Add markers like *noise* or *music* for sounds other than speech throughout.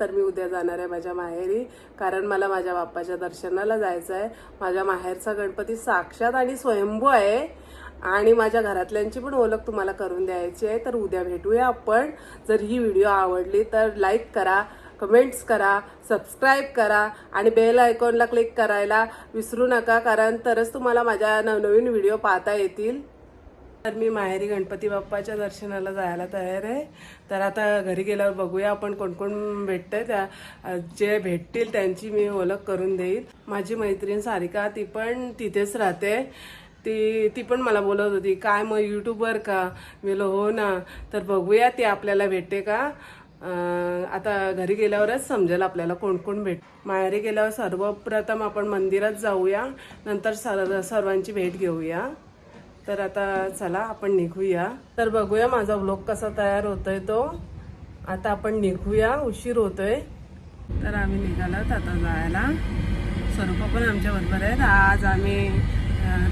तर मी उद्या जाणार आहे माझ्या माहेरी. कारण मला माझ्या बाप्पाच्या दर्शनाला जायचं आहे माझ्या माहेरचा गणपती साक्षात आणि स्वयंभू आहे. आणि माझ्या घरातल्यांची पण ओळख तुम्हाला करून द्यायची आहे. तर उद्या भेटूया आपण. जर ही व्हिडिओ आवडली तर लाईक करा कमेंट्स करा सबस्क्राईब करा आणि बेल आयकॉनला क्लिक करायला विसरू नका. कारण तरच तुम्हाला माझ्या नवनवीन व्हिडिओ पाहता येतील. तर मी माहेरी गणपती बाप्पाच्या दर्शनाला जायला तयार आहे. तर आता घरी गेल्यावर बघूया आपण कोण कोण भेटतंय. त्या जे भेटतील त्यांची मी ओळख करून देईल माझी मैत्रीण सारिका ती पण तिथेच राहते. ती ती पण मला बोलत होती काय मग यूट्यूबवर का? मी हो ना. तर बघूया ती आपल्याला भेटते का? आता घरी गेल्यावरच समजेल आपल्याला कोण कोण भेट माहेरी गेल्यावर सर्वप्रथम आपण मंदिरात जाऊया. नंतर सर्व सर्वांची भेट घेऊया. तर आता चला आपण निघूया. तर बघूया माझा व्लॉग कसा तयार होतोय तो. आता आपण निघूया उशीर होतोय. तर आम्ही निघालात आता जायला. स्वरूपा पण आमच्या बरोबर आहेत. आज आम्ही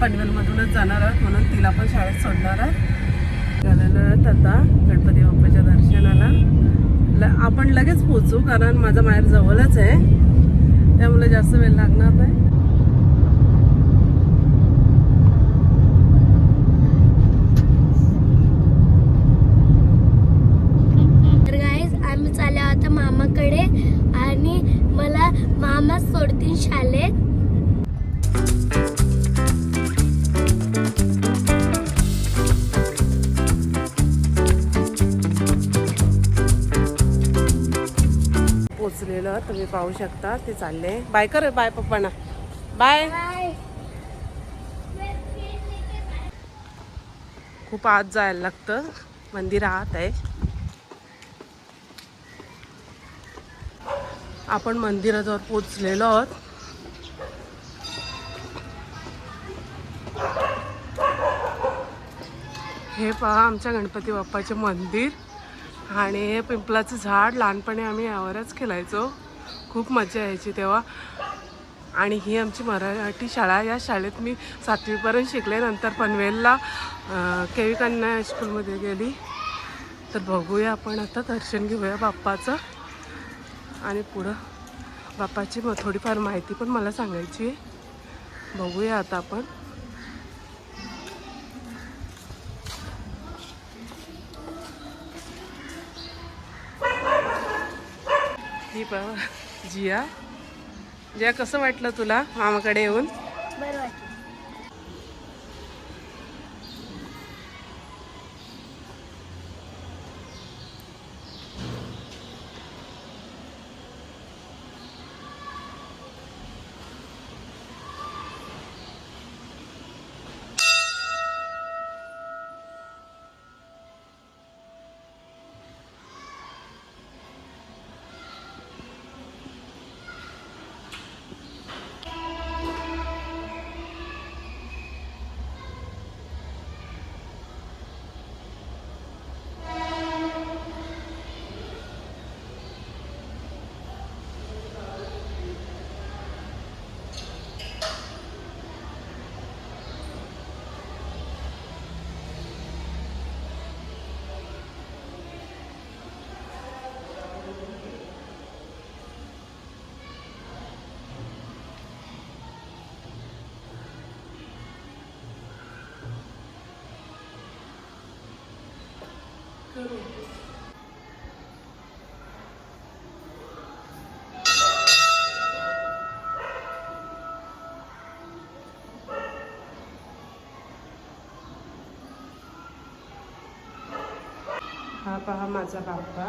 पनवेलमधूनच जाणार आहोत म्हणून तिला पण शाळेत सोडणार आहोत. निघालेलो आता गणपती बाप्पाच्या दर्शनाला. ल आपण लगेच पोचू कारण माझा माहेर जवळच आहे. त्यामुळे जास्त वेळ लागणार नाही. तुम्ही पाहू शकता ते चालले. बाय कर बाय पप्पाना. बाय. खूप आत जायला लागतं. मंदिर आत आहे. आपण मंदिराजवळ पोचलेलो आहोत. हे पहा आमच्या गणपती बाप्पाचे मंदिर. आणि हे पिंपलाचं झाड लहानपणी आम्ही यावरच खेळायचो खूप मजा यायची तेव्हा. आणि ही आमची मराठी शाळा या शाळेत मी सातवीपर्यंत शिकले नंतर पनवेलला केवी कन्या हायस्कूलमध्ये गेली. तर बघूया आपण आता दर्शन घेऊया बाप्पाचं. आणि पुढं बाप्पाची मग थोडीफार माहिती पण मला सांगायची आहे. बघूया आता आपण. ही पहा. जिया जिया कसं वाटलं तुला मामाकडे येऊन? बरं वाटलं. हा पहा माझा बाप्पा.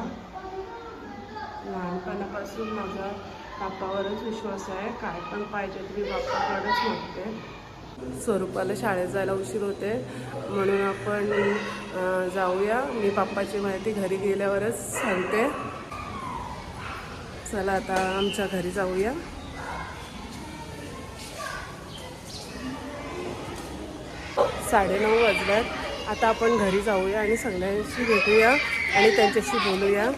लहानपणापासून माझा बाप्पावरच विश्वास आहे. काय पण पाहिजे तरी बाप्पाकडेच मागते स्वरूपाला शाळेत जायला उशीर होते म्हणून आपण जाऊया. मी पप्पाची माहिती घरी गेल्यावरच सांगते. चला आता आमच्या घरी जाऊया. साडेनऊ वाजल्यात. आता आपण घरी जाऊया आणि सगळ्यांशी भेटूया आणि त्यांच्याशी बोलूया.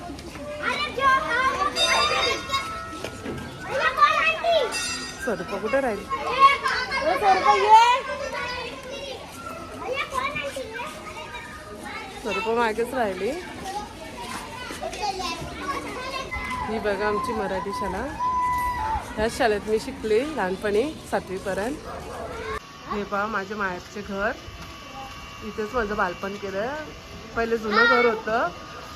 स्वरूपा कुठे राहील? स्वरूप मागेच राहिली. ही बघा आमची मराठी शाळा. ह्याच शाळेत मी शिकली लहानपणी सातवीपर्यंत. हे पहा माझ्या मायाचे घर. इथेच माझं बालपण केलं. पहिले जुनं घर होतं.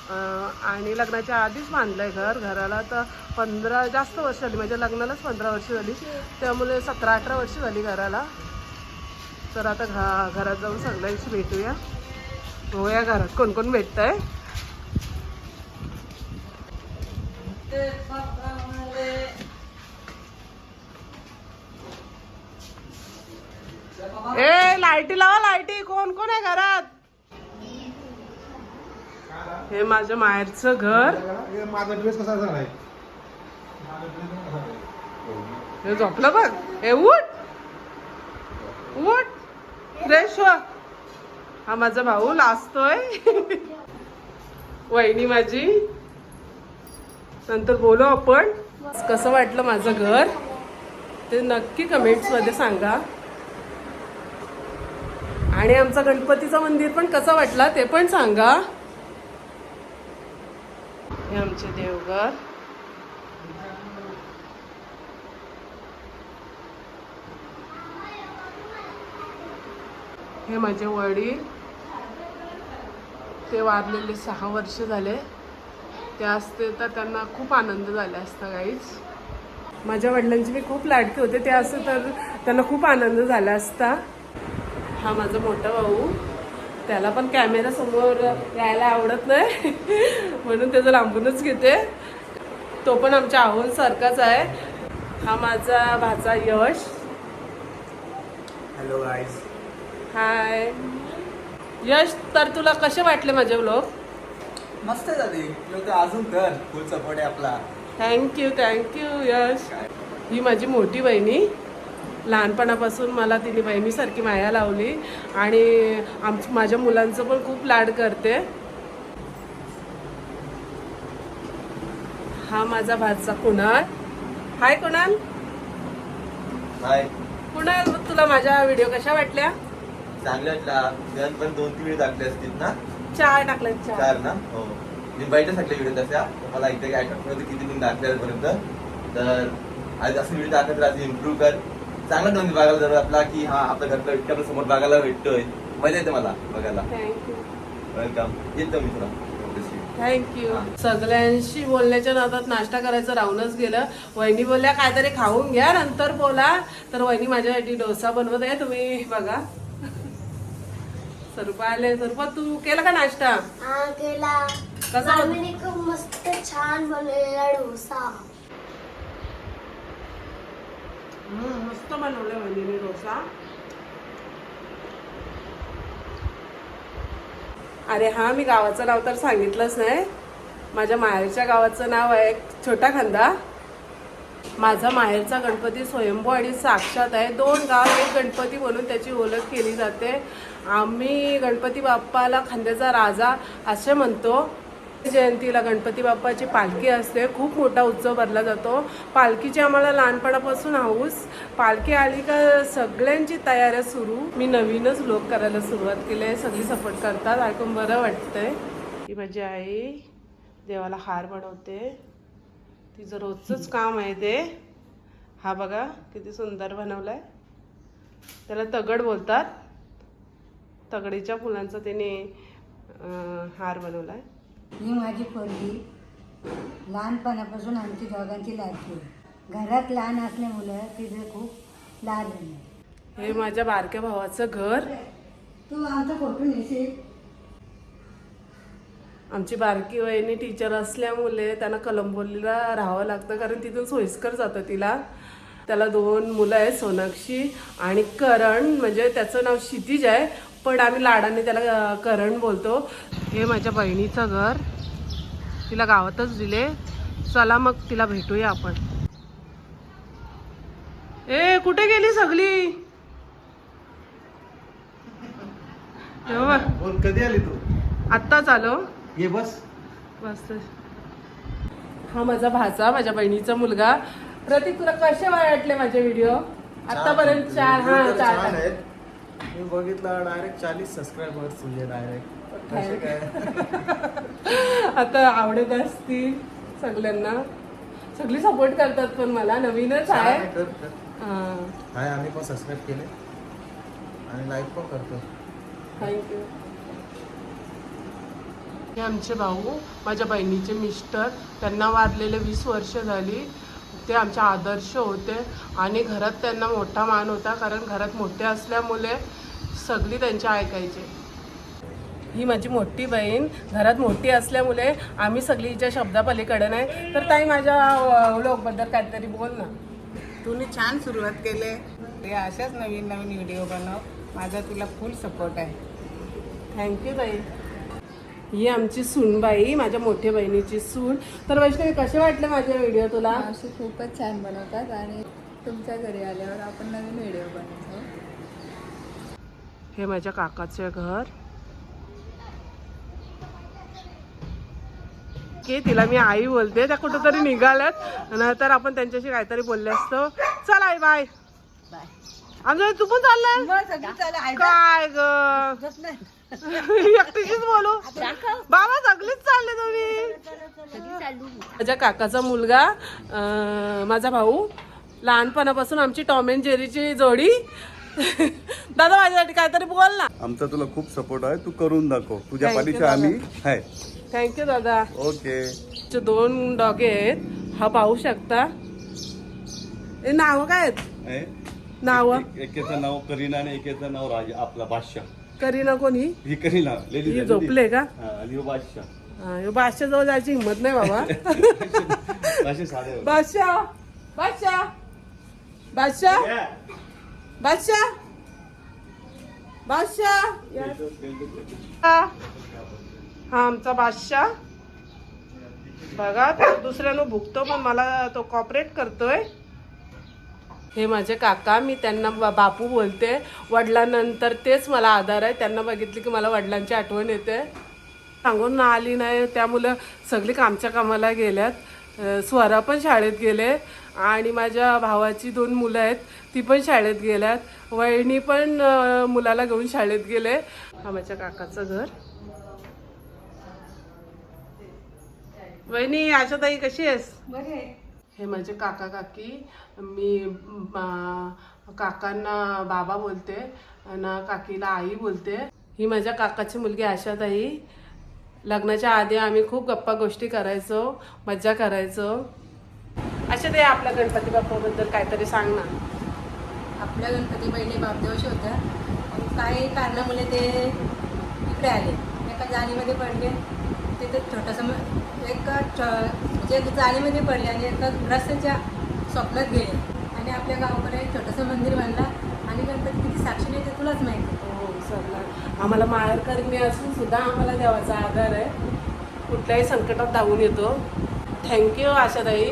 आणि लग्नाच्या आधीच बांधलं आहे घर. घराला तर पंधरा जास्त वर्ष झाली. माझ्या लग्नालाच पंधरा वर्ष झाली. त्यामुळे सतरा अठरा वर्ष झाली घराला. तर आता घा घरात जाऊन सगळ्यांशी भेटूया. हो या घरात कोण कोण भेटत आहे ए लाईटी लावा लाईटी. कोण कोण आहे घरात? हे माझ्या माहेरचं घर. माझा ड्रेस कसा झालाय हे झोपलं बघ. हे उठ. उठ. फ्रेश हो हा माझा भाऊ लाजतोय. वहिनी माझी. नंतर बोलू आपण. कसं वाटलं माझं घर? ते नक्की कमेंट्समध्ये सांगा. आणि आमचा गणपतीचं मंदिर पण कसं वाटला ते पण सांगा. हे आमचे देवघर. हे माझे वडील. ते वारलेले सहा वर्ष झाले. ते असते तर त्यांना खूप आनंद झाला असता काहीच. माझ्या वडिलांचे मी खूप लाडके होते. ते असं तर त्यांना खूप आनंद झाला असता. हा माझा मोठा भाऊ. त्याला पण कॅमेरा समोर यायला आवडत नाही. म्हणून त्याचं लांबूनच घेते. तो पण आमच्या आव्हानसारखाच आहे. हा माझा भाचा यश. हॅलो गाईस हाय यश तर तुला कसे वाटले माझे ब्लॉग मस्त झाली अजून कर फुल सपोर्ट आहे आपला. थँक्यू थँक्यू यश. ही माझी मोठी बहिणी. लहानपणापासून मला तिने बहिणीसारखी माया लावली आणि आम माझ्या मुलांचं पण खूप लाड करते. हा माझा भाचा कुणाल. हाय कुणाल. हाय. कुणाल तुला माझ्या व्हिडिओ कशा वाटल्या? चांगल्या पण दोन तीन व्हिडिओ टाकले असतील ना? चार टाकल्या चार. ना? हो. मी बैठक टाकले व्हिडिओ तशा मला इथे काय किती मी टाकल्यापर्यंत तर आज असं व्हिडिओ टाकत राहते इम्प्रूव्ह कर. चांगला टोन बघायला जर आपला की हा आपल्या घरचं आपल्यासमोर बघायला भेटतोय. मजा येते मला बघायला. थँक्यू वेलकम येतो मी तुला. थँक्यू सगळ्यांशी बोलण्याच्या नादात नाश्ता करायचं राहूनच गेलं. वहिनी बोलल्या काहीतरी खाऊन घ्या नंतर बोला. तर वहिनी माझ्यासाठी डोसा बनवत आहे तुम्ही बघा. स्वरूपा आले. स्वरूपा तू केला का नाश्ता? हा केला. कसा? खूप मस्त छान बनवलेला डोसा. मस्त बनवलं वहिनीने डोसा. अरे हा मी गावाचं नाव तर सांगितलंच नाही. माझ्या माहेरच्या गावाचं नाव आहे छोटा खांदा. माझा माहेरचा गणपती स्वयंभू आणि साक्षात आहे. दोन गाव एक गणपती म्हणून त्याची ओळख केली जाते. आम्ही गणपती बाप्पाला खांद्याचा राजा असे म्हणतो. जयंतीला गणपती बाप्पाची पालखी असते. खूप मोठा उत्सव भरला जातो. पालखीची आम्हाला लहानपणापासून हाऊस पालखी आली का सगळ्यांची तयारी सुरू. मी नवीनच लोक करायला सुरुवात केली आहे. सगळी सपोर्ट करतात. ऐकून बरं वाटतंय. ही माझी आई देवाला हार बनवते. तिचं रोजचंच काम आहे ते. हा बघा किती सुंदर बनवलाय. त्याला तगड बोलतात. तगडीच्या फुलांचा त्याने हार हार बनवलाय. ही माझी पोरगी लहानपणापासून आमची दोघांची लाडकी आहे घरात लहान असल्यामुळं तिचं खूप लाड आहे हे माझ्या बारक्या भावाचं घर. तू आमचा फोटो नेशील आमची बारकी वहिनी टीचर असल्यामुळे त्यांना कलंबोलीला राहावं लागतं कारण तिथून सोयीस्कर जातं तिला. त्याला दोन मुलं आहेत सोनाक्षी आणि करण. म्हणजे त्याचं नाव क्षितिज आहे. पण आम्ही लाडाने त्याला करण बोलतो. हे माझ्या बहिणीचं घर. तिला गावातच दिले. चला मग तिला भेटूया आपण. ए कुठे गेली सगळी? हे कधी आली तू? आत्ताच आलो. ये बस. मस्त हा माझा भाचा माझ्या बहिणीचा मुलगा. प्रतीक तुला कसे वाटले माझे व्हिडिओ? आतापर्यंत चार हा चार. आहेत. मी बघितलं डायरेक्ट चाळीस सबस्क्रायबर्स तुझे डायरेक्ट कसे काय? *laughs* आता आवडत असतील सगळ्यांना. सगळी सपोर्ट करतात पण मला. नवीनच आहे. हाय आम्ही पण सबस्क्राईब केले. आणि लाईक पण करतो. थँक्यू हे आमचे भाऊ माझ्या बहिणीचे मिस्टर. त्यांना वारलेले वीस वर्ष झाली. ते आमचे आदर्श होते आणि घरात त्यांना मोठा मान होता कारण घरात मोठे असल्यामुळे सगळी त्यांचे ऐकायचे. ही माझी मोठी बहीण घरात मोठी असल्यामुळे आम्ही सगळी हिच्या शब्दापलीकडे नाही. तर ताई माझ्या लोकबद्दल काहीतरी बोल ना. तुम्ही छान सुरुवात केले. हे अशाच नवीन नवीन व्हिडिओ बनव. माझा तुला फुल सपोर्ट आहे. थँक्यू ताई. ही आमची सूनबाई माझ्या मोठ्या बहिणीची सून. तर वैष्णवी कसे वाटले माझे व्हिडिओ तुला? मावशी खूपच छान बनवतात आणि तुमच्या घरी आल्यावर आपण नवीन व्हिडिओ बनवतो. हे माझ्या काकाचे घर. की तिला मी आई बोलते त्या कुठंतरी निघाल्यात. नंतर आपण त्यांच्याशी काहीतरी बोलले असतो. चल आई बाय आमच्या तू पण चाललाय? काय ग? एकटीशीच बोलू. बाबा सगळीच चालले तुम्ही. माझ्या काकाचा मुलगा अं, माझा भाऊ लहानपणापासून आमची टॉम अँड जेरीची जोडी. दादा माझ्यासाठी काहीतरी बोल ना. आमचा तुला खूप सपोर्ट आहे. तू करून दाखव. तुझ्या Thank you, पाठीशी आम्ही आहे. थँक्यू दादा. ओके चे दोन डॉगे आहेत. हा पाहू शकता. हे नाव काय आहेत? आहे? नाव? एक- एकेचं नाव करीना आणि एकेचं नाव राजा आपला बादशाह करीना कोणी? ही करीना लेडीज ही आहे, झोपले. का? हा, आणि बादशाह. हा, ह्यो बादशाह जवळ जायची हिंमत नाही बाबा. बादशाह बादशाह बादशाह बादशाह बादशाह हा आमचा बादशाह. बघा तो दुसऱ्यानं भुकतो पण मला तो कॉपरेट करतोय. हे माझे काका मी त्यांना बा- बापू बोलते. वडिलांनंतर तेच मला आधार आहे. त्यांना बघितली की मला वडिलांची आठवण येते. सांगून ना आली नाही. त्यामुलं सगळी कामच्या कामाला गेल्यात. स्वरा पण शाळेत गेले आणि माझ्या भावाची दोन मुलं आहेत ती पण शाळेत गेल्यात. वहिनी पण मुलाला घेऊन शाळेत गेले. हा माझ्या काकाचं घर. वहिनी आशाताई कशी आहेस? हे माझे काका काकी मी काकांना बाबा बोलते आणि काकीला आई बोलते. ही माझ्या काकाची मुलगी आशाताई. लग्नाच्या आधी आम्ही खूप गप्पा गोष्टी करायचो मज्जा करायचो. अशा ते आपल्या गणपती बाप्पाबद्दल काहीतरी सांग ना. आपल्या गणपती पहिले बापदेवशी होत्या. काही कारणामुळे ते इकडे आले. एका जाणीमध्ये पडले. ते छोटंसं एक एका जे जाळीमध्ये पडले आणि आता रस्त्याच्या स्वप्नात गेले. आणि आपल्या गावाकडे छोटंसं मंदिर बांधला आणि गणपती किती साक्षीने ते तुलाच माहिती. हो सरला. आम्हाला माहेरकरणी असून सुद्धा आम्हाला देवाचा आधार आहे. कुठल्याही संकटात धावून येतो. Thank you Ashatai.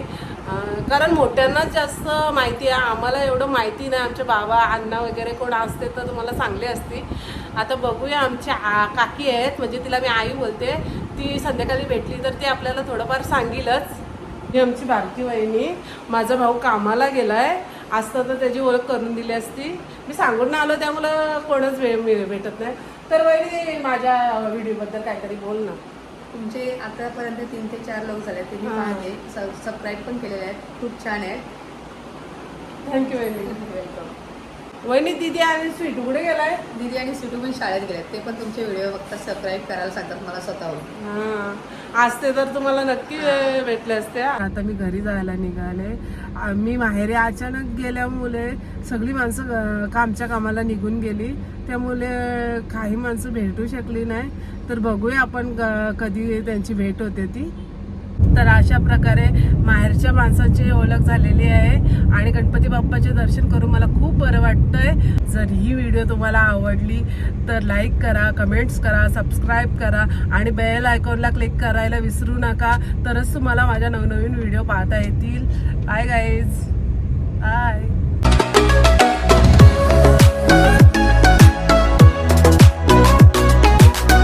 कारण मोठ्यांनाच जास्त माहिती आहे. आम्हाला एवढं माहिती नाही. आमचे बाबा अण्णा वगैरे कोण असते तर तुम्हाला चांगले असते आता बघूया आमची आ काकी आहेत. म्हणजे तिला मी आई बोलते. ती संध्याकाळी भेटली तर ती आपल्याला थोडंफार सांगीलच. ही आमची बारकी वहिनी माझा भाऊ कामाला गेलाय. असतं तर त्याची ओळख करून दिली असती. मी सांगून नाही आलो त्यामुळं कोणच वेळ भेटत नाही. तर वहिनी माझ्या व्हिडिओबद्दल काहीतरी बोल ना. तुमचे आतापर्यंत तीन ते चार लोक झाले ते मी. पाहते सबस्क्राईब पण केलेले आहेत. खूप छान आहे थँक्यू वेलकम वहिनी दिदी आणि स्वीट कुठे गेलाय? दीदी आणि सिटू पण शाळेत गेलेत. ते पण तुमचे व्हिडिओ बघतात सबस्क्राईब करायला सांगतात मला स्वतःहून. हा. असते तर तुम्हाला नक्की भेटले असते आता मी घरी जायला निघाले. आम्ही माहेरी अचानक गेल्यामुळे सगळी माणसं कामच्या कामाला निघून गेली. त्यामुळे काही माणसं भेटू शकली नाही. तर बघूया आपण ग- कधी त्यांची भेट होते ती. तर अशा प्रकारे माहेरच्या माणसाची ओळख झालेली आहे. आणि गणपती बाप्पाचे दर्शन करून मला खूप बरं वाटतंय. जर ही व्हिडिओ तुम्हाला आवडली तर लाईक करा कमेंट्स करा सबस्क्राईब करा आणि बेल आयकॉनला क्लिक करायला विसरू नका. तरच तुम्हाला माझ्या नवनवीन व्हिडिओ पाहता येतील. Bye guys bye